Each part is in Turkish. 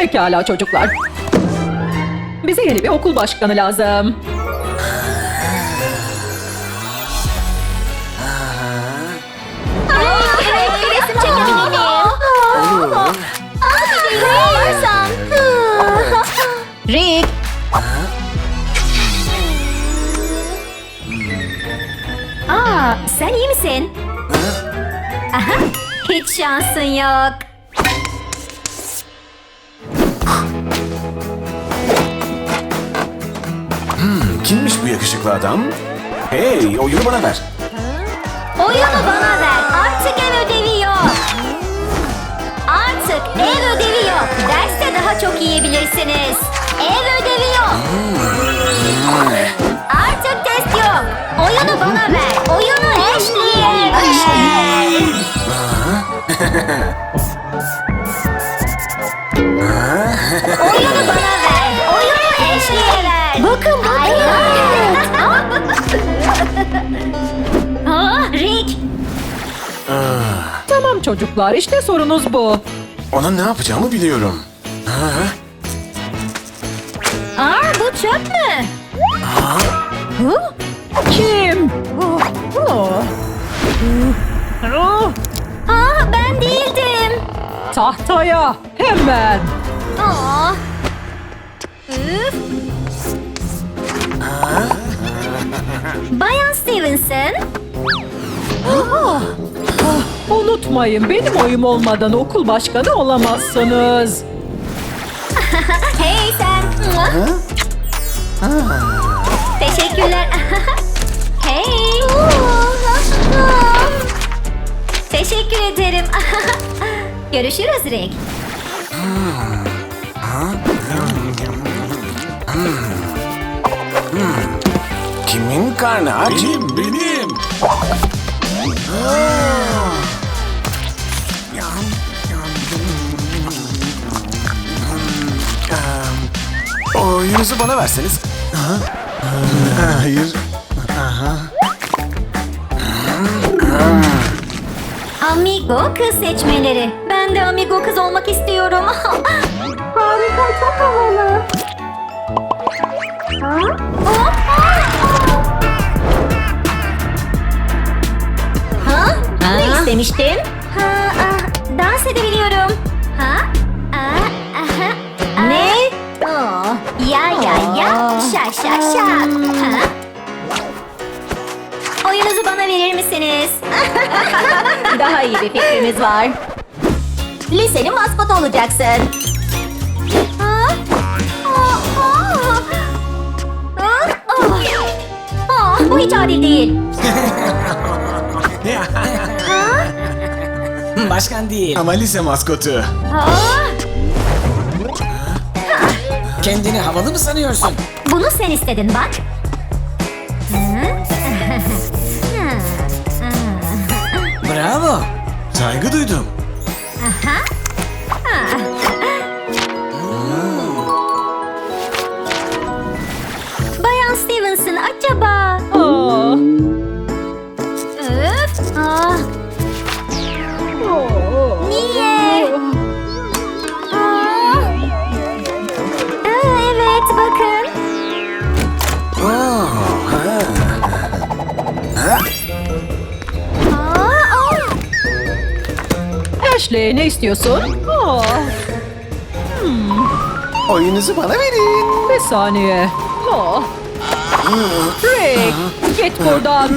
Pekala çocuklar. Bize yeni bir okul başkanı lazım. Rick. Aa, sen iyi misin? Aha, hiç şansın yok. Kimmiş bu yakışıklı adam? Hey, oyunu bana ver. Oyunu bana ver. Artık ev ödevi yok. Artık ev ödevi yok. Derste daha çok yiyebilirsiniz. Ev ödevi yok. Artık test yok. Oyunu bana ver. Oyunu Ashley'e ver. Oyunu bana ver. Oyunu Ashley'e ver. Bakın bakın. Aa, Rick. Tamam çocuklar işte sorunuz bu. Ona ne yapacağımı biliyorum. Ha? Aa, bu çöp mü? Hı? Kim? Oh. Oh. Aa, ben değildim. Tahtaya hemen. Aa. Üf. Bayan Stevenson. Unutmayın benim oyum olmadan okul başkanı olamazsınız. Hey sen. Teşekkürler. hey. Teşekkür ederim. Görüşürüz Rick. Karnı aç? Benim, benim. Oyunuzu bana verseniz. Hayır. Amigo kız seçmeleri. Ben de amigo kız olmak istiyorum. Harika, çok havalı. Ha? İstemiştin? Ha, ah, dans edebiliyorum. Ha? Ah, aha, ah. Ne? Ya ya ya, şa şa şa. Ha? Oyunuzu bana verir misiniz? Daha iyi bir fikrimiz var. Lisenin maskotu olacaksın. Ha? Aa, aa. Bu hiç adil değil. Başkan değil. Ama lise maskotu. Aa, Kendini havalı mı sanıyorsun? bunu sen istedin bak. Bravo. Saygı duydum. Bayan Stevenson acaba? Aa. Öf. Aa, niye? Aa. Aa, evet bakın. Aa, aa. Ashley ne istiyorsun? Aa, Oyunuzu bana verin. bir saniye. Aa. Rick git buradan.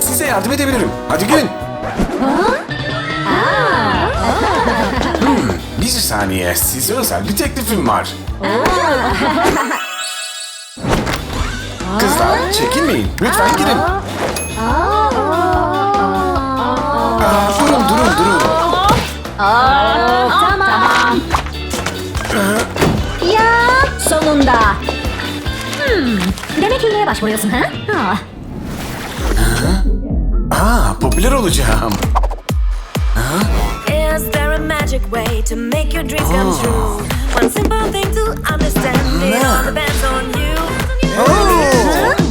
Size yardım edebilirim. Hadi gelin. Saniye. Size özel bir teklifim var. Kızlar çekinmeyin. Lütfen girin. Aa, durun durun durun. Tamam. Ya sonunda. Hmm, demek hileye başvuruyorsun ha? Ah. Aa, popüler olacağım. Ee, Was there a magic way to make your dreams come oh. true? One simple thing to understand, it all depends on you. Oh. Harika.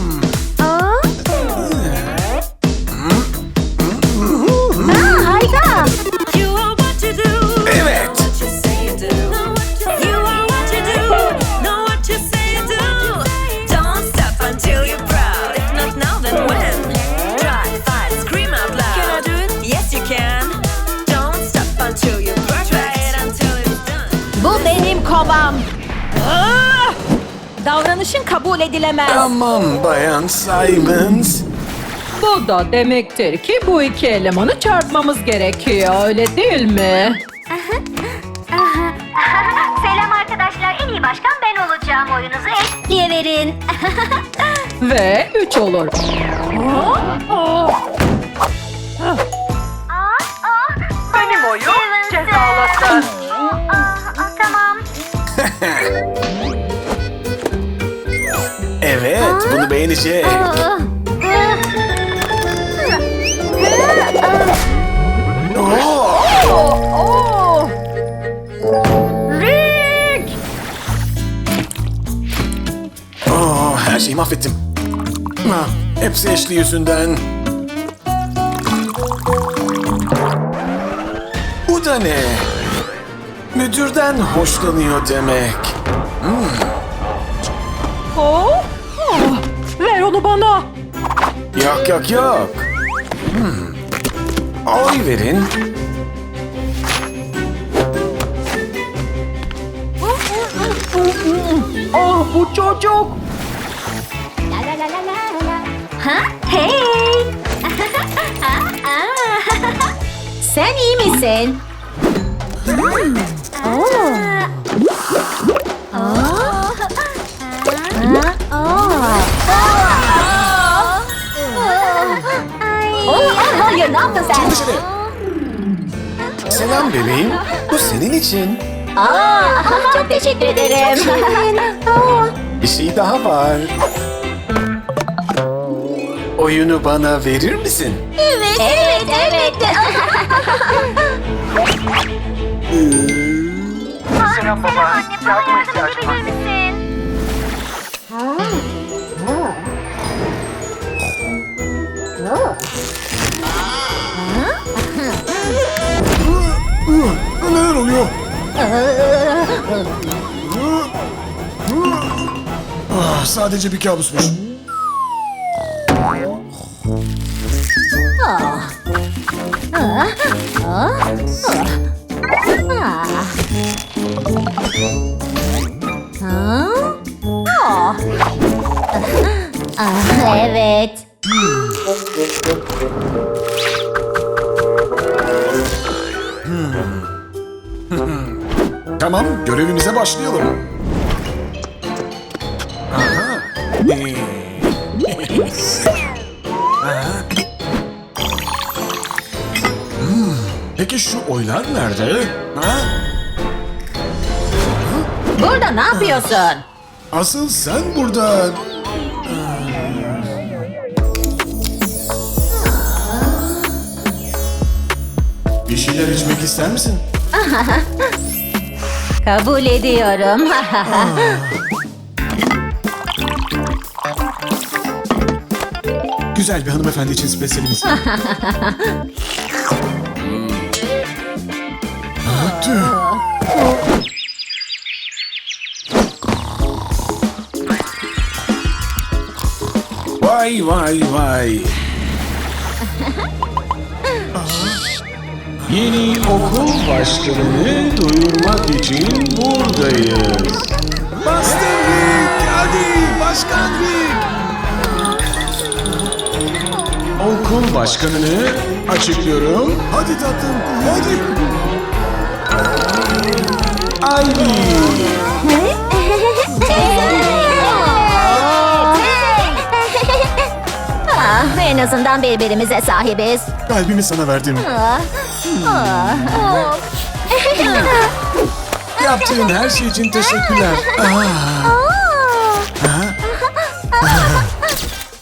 Davranışın kabul edilemez. Tamam Bayan Simons. Bu da demektir ki bu iki elemanı çarpmamız gerekiyor öyle değil mi? Selam arkadaşlar. En iyi başkan ben olacağım. Oyunuzu ekleyiverin. Ve üç olur. Benim Evet, bunu beğenecek. Oo, Rick! oo, her şeyi mahvettim. Ah, hepsi Ashley yüzünden. Bu da ne? Müdürden hoşlanıyor demek. Oh, oh, onu bana. Yok yok yok. Hmm. Oy verin. Ah bu çocuk. Ha? Hey! Sen iyi misin? Hayır, yaptın sen? Dışarı. Selam bebeğim. Bu senin için. Aa, çok teşekkür ederim. Bir şey daha var. Oyunu bana verir misin? evet, evet, evet. Selam baba. Yardıma ihtiyacım var. Ah, sadece bir kabusmuş. Ah, evet. Görevimize başlayalım. Aha. Ee, Peki şu oylar nerede? Ha? Burada ne yapıyorsun? Asıl sen burada. Bir şeyler içmek ister misin? Kabul ediyorum. Güzel bir hanımefendi için spesiyelimiz. Tüh. Vay vay vay. Yeni okul başkanını duyurmak için buradayız. Master Rick, hadi Başkan Rick. Okul başkanını Açıklıyorum. Hadi tatlım, hadi. Ivy. Ah, en azından birbirimize sahibiz. Kalbimi sana verdim. Yaptığın her şey için teşekkürler. Ah,